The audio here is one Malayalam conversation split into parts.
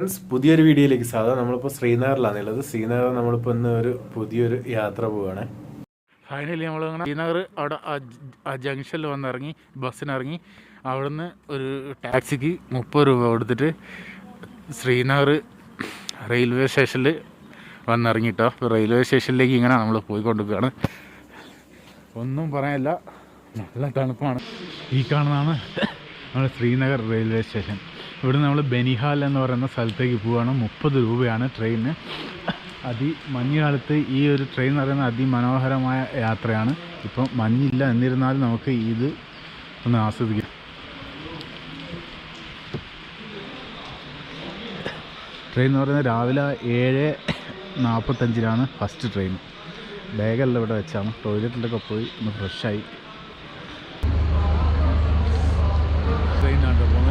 ഫ്രണ്ട്സ് പുതിയൊരു വീഡിയോയിലേക്ക് സാധാരണ നമ്മളിപ്പോൾ ശ്രീനഗറിലാണുള്ളത് ശ്രീനഗർ നമ്മളിപ്പോൾ ഇന്ന് ഒരു പുതിയൊരു യാത്ര പോവുകയാണ് ഫൈനലി നമ്മൾ അങ്ങനെ ശ്രീനഗർ അവിടെ ആ ജംഗ്ഷനിൽ വന്നിറങ്ങി ബസ്സിനിറങ്ങി. അവിടുന്ന് ഒരു ടാക്സിക്ക് മുപ്പത് രൂപ കൊടുത്തിട്ട് ശ്രീനഗർ റെയിൽവേ സ്റ്റേഷനിൽ വന്നിറങ്ങിട്ടോ. റെയിൽവേ സ്റ്റേഷനിലേക്ക് ഇങ്ങനെ നമ്മൾ പോയിക്കൊണ്ടിരിക്കുകയാണ്. ഒന്നും പറയാനില്ല. നല്ല തണുപ്പാണ്. ഈ കാണുന്നതാണ് നമ്മൾ ശ്രീനഗർ റെയിൽവേ സ്റ്റേഷൻ. ഇവിടെ നമ്മൾ ബനിഹാൽ എന്ന് പറയുന്ന സ്ഥലത്തേക്ക് പോവുകയാണ്. മുപ്പത് രൂപയാണ് ട്രെയിനിന് അതി മഞ്ഞുകാലത്ത് ഈ ഒരു ട്രെയിൻ എന്ന് പറയുന്നത് അതിമനോഹരമായ യാത്രയാണ്. ഇപ്പം മഞ്ഞില്ല എന്നിരുന്നാലും നമുക്ക് ഇത് ഒന്ന് ആസ്വദിക്കാം. ട്രെയിൻ എന്ന് പറയുന്നത് രാവിലെ ഏഴ് നാൽപ്പത്തഞ്ചിനാണ് ഫസ്റ്റ് ട്രെയിൻ ബാഗെല്ലാം ഇവിടെ വെച്ചാണ്. ടോയ്ലറ്റിലൊക്കെ പോയി ഒന്ന് ഫ്രഷായി ട്രെയിനാണ് പോകുന്നത്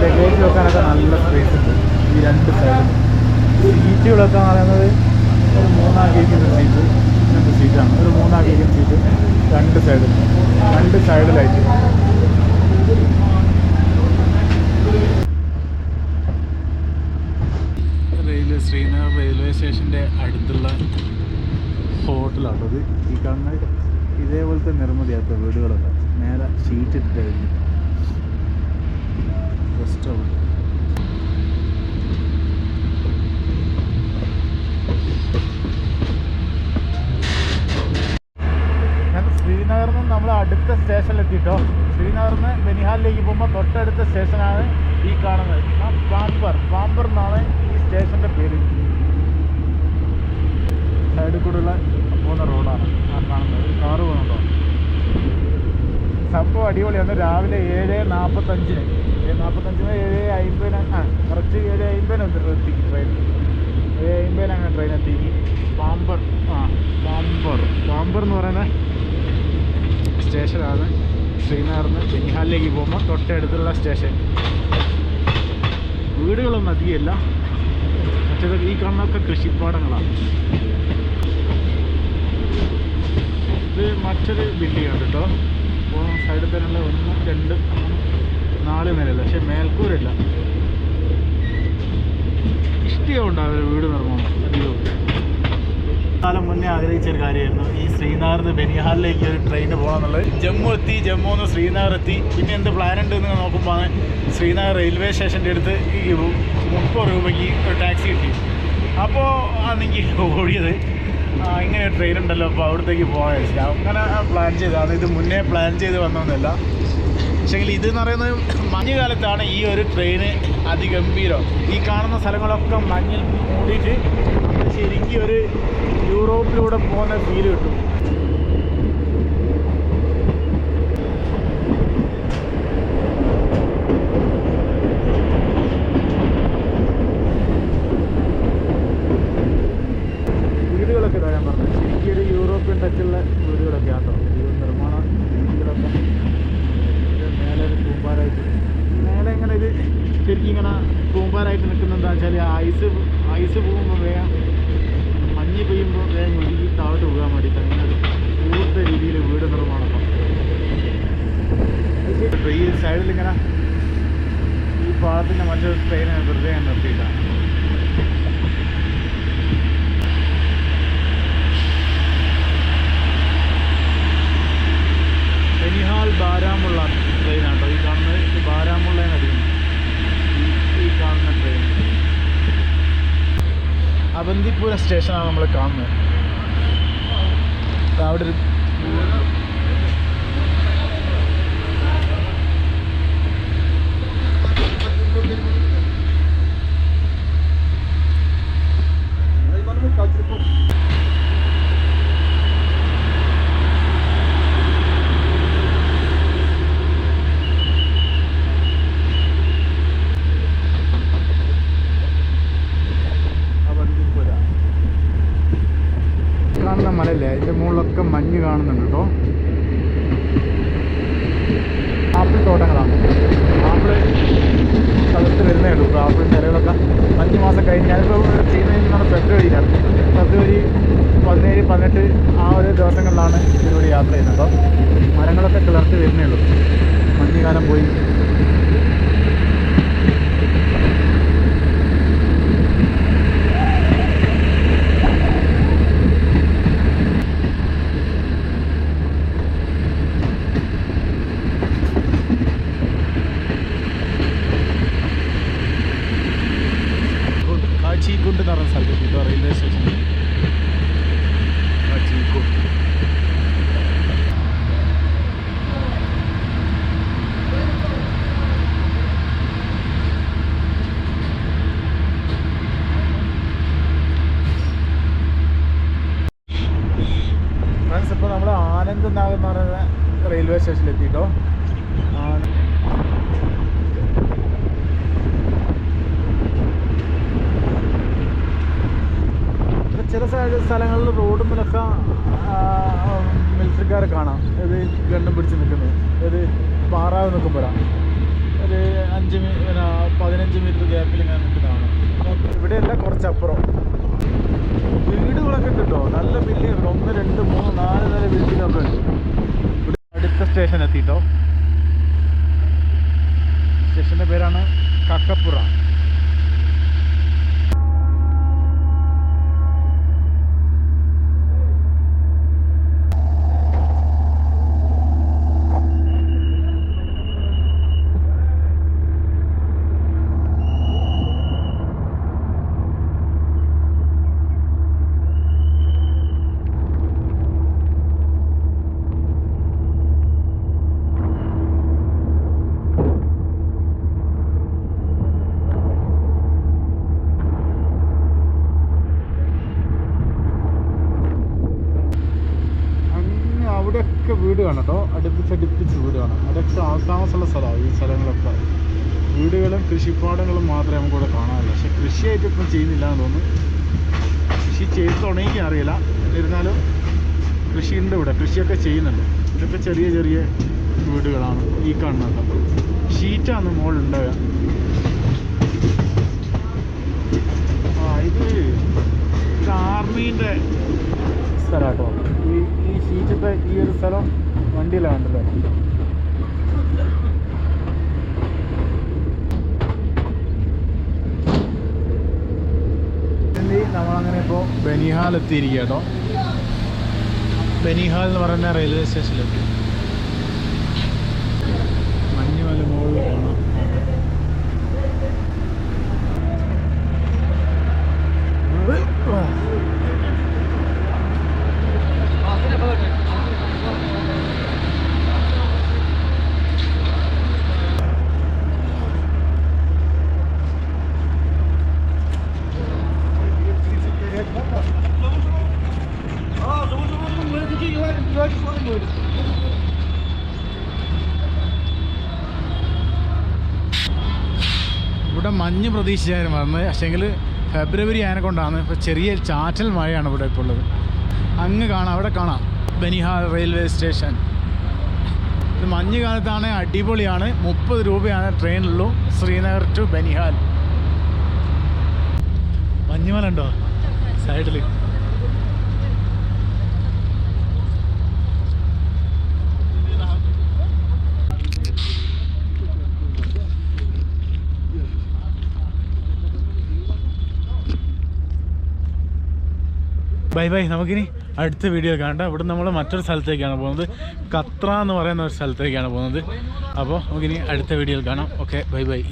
ലഗേജ് വെക്കാനൊക്കെ നല്ല സ്പേസ് ഉണ്ട്. ഈ രണ്ട് സൈഡിൽ സീറ്റുകളൊക്കെ പറയുന്നത് ഒരു മൂന്നാക്കിയിരിക്കുന്ന സീറ്റ് രണ്ട് സീറ്റാണ് ഒരു മൂന്നാക്കിയിരിക്കുന്ന സീറ്റ് രണ്ട് സൈഡിൽ രണ്ട് സൈഡിലായിട്ട് റെയിൽവേ ശ്രീനഗർ റെയിൽവേ സ്റ്റേഷന്റെ അടുത്തുള്ള ഹോട്ടലാണത് ഈ കാണുന്ന ഇതേപോലത്തെ നിർമ്മിതിയാത്ത വീടുകളൊക്കെ. നേരെ ഷീറ്റ് ഇട്ടിട്ട് ഞാൻ ശ്രീനഗറിൽ നിന്ന് നമ്മൾ അടുത്ത സ്റ്റേഷനിൽ എത്തിയിട്ടോ ശ്രീനഗറിൽ നിന്ന് ബനിഹാലിലേക്ക് പോകുമ്പോൾ തൊട്ടടുത്ത സ്റ്റേഷനാണ് ഈ കാണുന്നത്. ആ പാമ്പർ. പാമ്പർ എന്നാണ് ഈ സ്റ്റേഷന്റെ പേര്. സൈഡിൽ കൂടെയുള്ള പോകുന്ന റോഡാണ് ആ കാണുന്നത്. കാറ് പോകുന്നുണ്ടോ സംഭവം അടിപൊളിയാണ്. രാവിലെ ഏഴ് നാൽപ്പത്തഞ്ചിന് നാൽപ്പത്തഞ്ചിന് ഏഴ് അമ്പതിന് ആ കറക്റ്റ് ഏഴ് അമ്പതിന് എത്തി ട്രെയിൻ ഏഴ് അമ്പതിന് അങ്ങനെ ട്രെയിൻ എത്തി പാമ്പർ. ആ പാമ്പർ. പാമ്പർ എന്ന് പറയുന്ന സ്റ്റേഷനാണ്. ശ്രീനഗറിന്ന് ബെനിഹാലിലേക്ക് പോകുമ്പോൾ തൊട്ടടുത്തുള്ള സ്റ്റേഷൻ. വീടുകളൊന്നും അധികമില്ല. മറ്റേത് ഈ കണ്ണൊക്കെ കൃഷിപ്പാടങ്ങളാണ്. ഇത് മറ്റൊരു ബിൽഡിംഗ് ആണ് കേട്ടോ. അപ്പോൾ സൈഡിൽ തന്നെയുള്ള ഒന്ന് രണ്ട് നാല് നിലയില്ല പക്ഷെ മേൽക്കൂരില്ല. ഇഷ്ടമുണ്ട് അവർ വീട് നിർമ്മാണം. അധികവും കാലം മുന്നേ ആഗ്രഹിച്ച ഒരു കാര്യമായിരുന്നു ഈ ശ്രീനാറിന് നിന്ന് ബനിഹാലിലേക്ക് ഒരു ട്രെയിന് പോകണം എന്നുള്ളത് ജമ്മു എത്തി ജമ്മു നിന്ന് ശ്രീനഗർ എത്തി. പിന്നെ എന്ത് പ്ലാൻ ഉണ്ട് എന്ന് നോക്കുമ്പോൾ ശ്രീനഗർ റെയിൽവേ സ്റ്റേഷന്റെ അടുത്ത് ഈ മുപ്പത് രൂപയ്ക്ക് ഒരു ടാക്സി കിട്ടി. അപ്പോൾ അന്നെങ്കിൽ ഓടിയത്. ഇങ്ങനെ ട്രെയിൻ ഉണ്ടല്ലോ അപ്പോൾ അവിടത്തേക്ക് പോകാൻ അങ്ങനെ പ്ലാൻ ചെയ്തതാണ്. ഇത് മുന്നേ പ്ലാൻ ചെയ്ത് വന്നതൊന്നുമല്ല പക്ഷേങ്കിൽ എന്ന് പറയുന്നത് മഞ്ഞുകാലത്താണ് ഈ ഒരു ട്രെയിന് അതിഗംഭീരം. ഈ കാണുന്ന സ്ഥലങ്ങളൊക്കെ മഞ്ഞിൽ മൂടിയിട്ട് ശരിക്കും ഒരു യൂറോപ്പിലൂടെ പോകുന്ന ഫീൽ കിട്ടും. വീടുകളൊക്കെ ഇതാ ഞാൻ പറഞ്ഞത്. ശരിക്കും ഒരു യൂറോപ്യൻ ടച്ചുള്ള വീടുകളൊക്കെ ആട്ടോ ഈ നിർമ്മാണ രീതികളൊക്കെ ഇത് മേലെ ഒരു കൂമ്പാരായിട്ട് മേലെ ഇങ്ങനെ ഇത് ശരിക്കും ഇങ്ങനെ കൂമ്പാരായിട്ട് നിൽക്കുന്നത് എന്താ വെച്ചാൽ ഐസ് ഐസ് പോകുമ്പോൾ വേഗം മഞ്ഞ് പെയ്യുമ്പോൾ വേഗം ഒഴുകി താഴോട്ട് പോകാൻ അങ്ങനെ ഒരു കൂർത്ത രീതിയിൽ വീട് നിർമ്മാണം ഈ സൈഡിൽ ഇങ്ങനെ ഈ പാടത്തിന്റെ മറ്റൊരു ട്രെയിൻ വെറുതെ ഞാൻ നിർത്തിയിട്ടാണ് ബാരാമുള്ള ട്രെയിനാണ് ഈ കാണുന്നത് ഇത് ബാരാമുള്ളയാണ് അധികം ഈ കാണുന്ന ട്രെയിൻ അവന്തിപുര സ്റ്റേഷനാണ് നമ്മൾ കാണുന്നത്. അവിടെ ഒരു ഒക്കെ മഞ്ഞ് കാണുന്നുണ്ട് കേട്ടോ. ആപ്പിൾ തോട്ടങ്ങളാണ്. ആപ്പിൾ സ്ഥലത്ത് വരുന്നേ ഉള്ളൂ. ഇപ്പോൾ ആപ്പിളിന്റെ ഇലകളൊക്കെ അഞ്ച് മാസം കഴിഞ്ഞ്. ഞാനിപ്പോൾ ചെയ്യുന്നതെന്നാണ് ഫെബ്രുവരിയിലാണ് ഫെബ്രുവരി പതിനേഴ് പതിനെട്ട് ആ ഒരു ദിവസങ്ങളിലാണ് ഇതിലൂടെ യാത്ര ചെയ്യുന്നത് അപ്പോൾ മരങ്ങളൊക്കെ കിളർത്ത് വരുന്നേ ഉള്ളൂ. മഞ്ഞുകാലം പോയി കാച്ചിക്കുണ്ട് എന്ന് പറഞ്ഞ സ്ഥലത്ത് എത്തിട്ടോ റെയിൽവേ സ്റ്റേഷനിൽ കാച്ചിക്കുണ്ട് ഫ്രണ്ട്സ് ഇപ്പോൾ നമ്മൾ ആനന്ദ് നാഗ് എന്ന് പറയുന്ന റെയിൽവേ സ്റ്റേഷനിൽ എത്തിയിട്ടോ ആന- ഇവിടെ ചില സ്ഥലങ്ങളിൽ റോഡ് റോഡുമ്പിലൊക്കെ മിലിറ്ററിക്കാരെ കാണാം. ഇത് ഗണ്ടും പിടിച്ച് നിൽക്കുന്നത് ഇത് പാറാവ് നിൽക്കും പറയാം ഒരു അഞ്ച് പതിനഞ്ച് മീറ്റർ ഗ്യാപ്പിൽ ഇങ്ങനെ നിൽക്കുന്നതാണ് ഇവിടെ ഇവിടെയല്ല കുറച്ചപ്പുറം. വീടുകളൊക്കെ കിട്ടോ നല്ല ബിൽഡിംഗ് ഒന്ന് രണ്ട് മൂന്ന് നാല് നില ബിൽഡിംഗ് ഉണ്ട്. ഇവിടെ അടുത്ത സ്റ്റേഷൻ എത്തിയിട്ടോ സ്റ്റേഷന്റെ പേരാണ് കക്കപ്പുറ അങ്ങ് അവിടെയൊക്കെ വീട് കാണാം കേട്ടോ അടുപ്പിച്ചടുപ്പിച്ച് ചൂടാണ് അതൊക്കെ ആൾത്താമസമുള്ള സ്ഥലമാണ് ഈ സ്ഥലങ്ങളൊക്കെ. വീടുകളും കൃഷിപ്പാടങ്ങളും മാത്രമേ നമുക്കിവിടെ കാണാനുള്ളൂ. പക്ഷെ കൃഷിയായിട്ട് ഇപ്പം ചെയ്യുന്നില്ല എന്ന് തോന്നുന്നു. കൃഷി ചെയ്ത് തുടങ്ങി അറിയില്ല. എന്നിരുന്നാലും കൃഷിയുണ്ട് ഇവിടെ. കൃഷിയൊക്കെ ചെയ്യുന്നുണ്ട്. ഇതൊക്കെ ചെറിയ ചെറിയ വീടുകളാണ് ഈ കാണുന്നത്. ഷീറ്റാണ് മുകളിൽ ഉണ്ടാവുക ആ ഇത് ഇത് ആർമീന്റെ സ്ഥലം കേട്ടോ ഈ ഈ ഷീറ്റിന്റെ ഈ ഒരു സ്ഥലം വണ്ടിയിലാണ് കണ്ടല്ലേ നമ്മളങ്ങനെ ഇപ്പോൾ ബനിഹാൽ എത്തിയിരിക്കുക കേട്ടോ. ബനിഹാൽ എന്ന് പറയുന്ന റെയിൽവേ സ്റ്റേഷനിലെത്തി. മഞ്ഞുമല മുകളിൽ കാണാം. ഇവിടെ മഞ്ഞ് പ്രതീക്ഷിച്ചായിരുന്നു വന്നത്. പക്ഷേങ്കിൽ ഫെബ്രുവരി ആയതിനെ കൊണ്ടാണ് ഇപ്പോൾ ചെറിയ ചാറ്റൽ മഴയാണ് ഇവിടെ ഇപ്പോൾ ഉള്ളത്. അങ്ങ് കാണാം. അവിടെ കാണാം. Banihal railway station. ഇത് മഞ്ഞ് കാലത്താണ് അടിപൊളിയാണ്. മുപ്പത് രൂപയാണ് ട്രെയിനുള്ളൂ ശ്രീനഗർ ടു ബനിഹാൽ. മഞ്ഞുമല ഉണ്ടോ? സൈഡിൽ ബൈ ബൈ. നമുക്കിനി അടുത്ത വീഡിയോ കാണണ്ട ഇവിടെ നമ്മൾ മറ്റൊരു സ്ഥലത്തേക്കാണ് പോകുന്നത്. കത്ര എന്ന് പറയുന്ന ഒരു സ്ഥലത്തേക്കാണ് പോകുന്നത്. അപ്പോൾ നമുക്കിനി അടുത്ത വീഡിയോയിൽ കാണാം. Okay bye bye